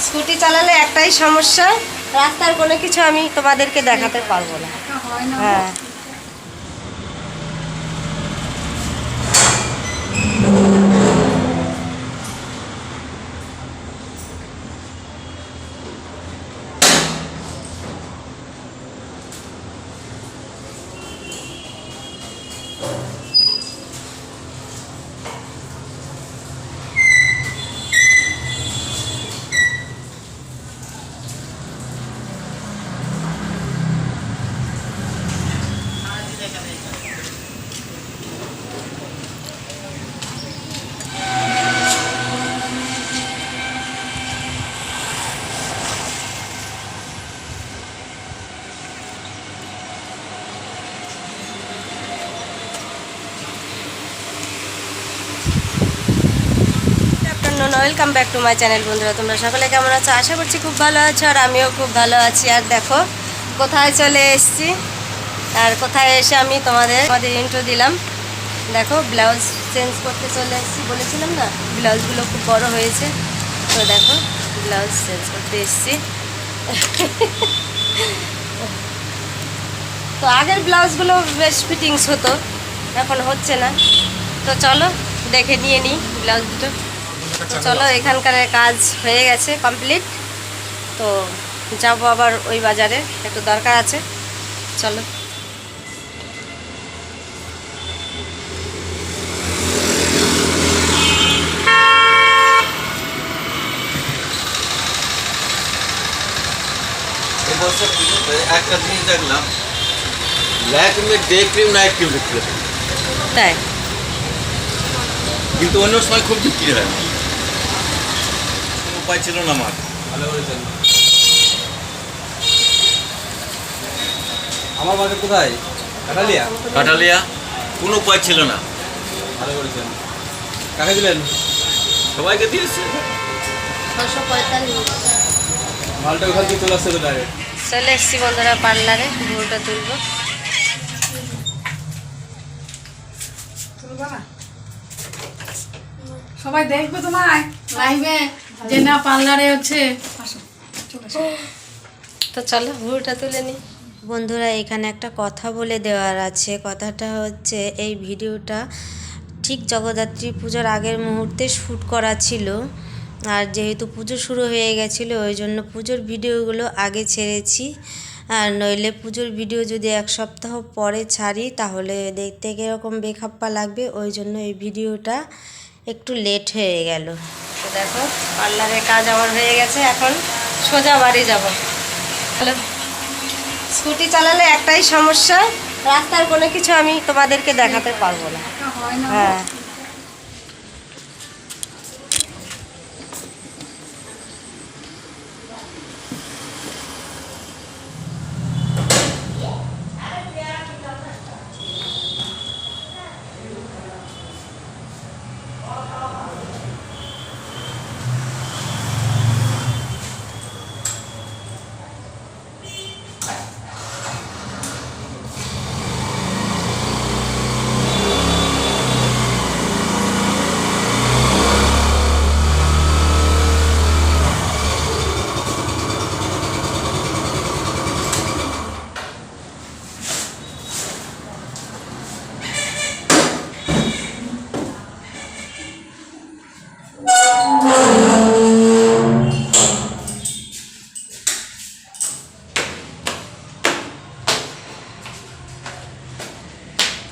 Scooty চালালে একটাই সমস্যা রাস্তার কোনো কিছু আমি তোমাদেরকে দেখাতে পারব না। হ্যাঁ। Welcome back to my channel বন্ধুরা। তোমরা সকলে কেমন আছো? আশা করছি খুব ভালো আছো আর আমিও খুব ভালো আছি। আর দেখো, কোথায় চলে এসছি? আর কোথায় এসে আমি তোমাদের আমাদের ইন্ট্রো দিলাম। দেখো ব্লাউজ চেঞ্জ করতে চলে এসেছি বলেছিলাম না? ব্লাউজগুলো খুব বড় হয়েছে। তো দেখো ব্লাউজ চেঞ্জ করতে এসেছি। তো আগের ব্লাউজগুলো বেশ ফিটিংস হতো, এখন হচ্ছে না। তো চলো, দেখে নিয়ে নিই ব্লাউজ দুটো চলো এখানকার কাজ হয়ে গেছে কমপ্লিট। তো যাব আবার ওই বাজারে একটু দরকার আছে। চলো। এবছর একটা জিনিস দেখলাম Lakme day cream night cream বিক্রি হয় তাই? কিন্তু অন্য সময় খুব বিক্রি হয়। উপায় ছিল না আমার আমার বাড়ি কোথায়? কাটালিয়া কাটালিয়া কোনো উপায় ছিল না। ভালো করেছেন। কাকে দিলেন? সবাইকে দিয়েছে। ছশো পঁয়তাল্লিশ। মালটা ওখান থেকে চলে আসছে চলে এসছি বন্ধুরা পার্লারে ভুরুটা তুলবো। সবাই দেখবে তোমায়। লাইভে। যে না পার্লারে হচ্ছে। তো চলো ভুরুটা তুলে নিই। বন্ধুরা এখানে একটা কথা বলে দেওয়ার আছে। কথাটা হচ্ছে এই ভিডিওটা ঠিক জগদ্ধাত্রী পুজোর আগের মুহূর্তে শ্যুট করা ছিল। আর যেহেতু পুজো শুরু হয়ে গেছিল ওই জন্য পুজোর ভিডিওগুলো আগে ছেড়েছি। আর নইলে পুজোর ভিডিও যদি এক সপ্তাহ পরে ছাড়ি তাহলে দেখতে কীরকম বেখাপ্পা লাগবে। ওই জন্য এই ভিডিওটা একটু লেট হয়ে গেল। দেখো পার্লারে কাজ আমার হয়ে গেছে এখন সোজা বাড়ি যাব। হ্যালো? স্কুটি চালালে একটাই সমস্যা রাস্তার কোনো কিছু আমি তোমাদেরকে দেখাতে পারব না হ্যাঁ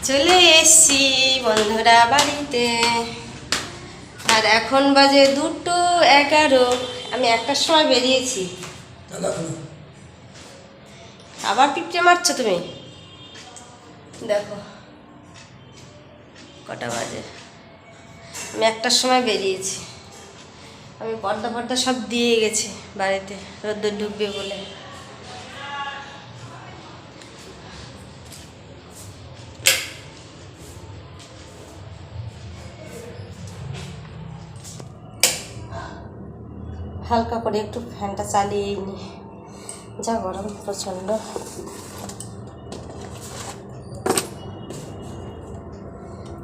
চলে এসছি বন্ধুরা বাড়িতে। আর এখন বাজে দুটো এগারো। আমি একটার সময় বেরিয়েছি। আবার পিঁপড়ে মারছো তুমি? দেখো। কটা বাজে। আমি একটার সময় বেরিয়েছি। আমি পর্দা পর্দা সব দিয়ে গেছি বাড়িতে। রোদ্দুর ঢুকবে বলে। হালকা করে একটু ফ্যানটা চালিয়েই নি। যা গরম, প্রচণ্ড।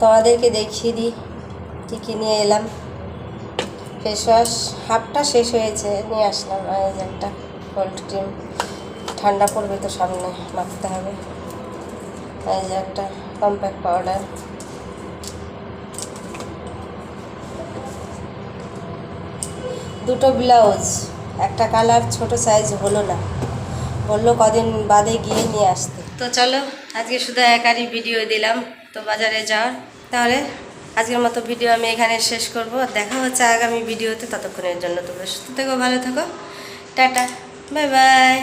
তোমাদেরকে দেখিয়ে দিই, কী কী নিয়ে এলাম। ফেস ওয়াশ হাফটা শেষ হয়েছে, নিয়ে আসলাম এই যে একটা কোল্ড ক্রিম ঠান্ডা পড়বে তো সামনে, মাখতে হবে। এই যে একটা কম্প্যাক্ট পাউডার দুটো ব্লাউজ, একটা কালার ছোট সাইজ হলো না। বলল কদিন বাদে গিয়ে নিয়ে আসতে। তো চলো, আজকে শুধু একারই ভিডিও দিলাম, তো বাজারে যাওয়ার। তাহলে আজকের মতো ভিডিও আমি এখানে শেষ করব। দেখা হচ্ছে আগামী ভিডিওতে ততক্ষণের জন্য তোমরা সুস্থ থেকো, ভালো থাকো। Tata bye bye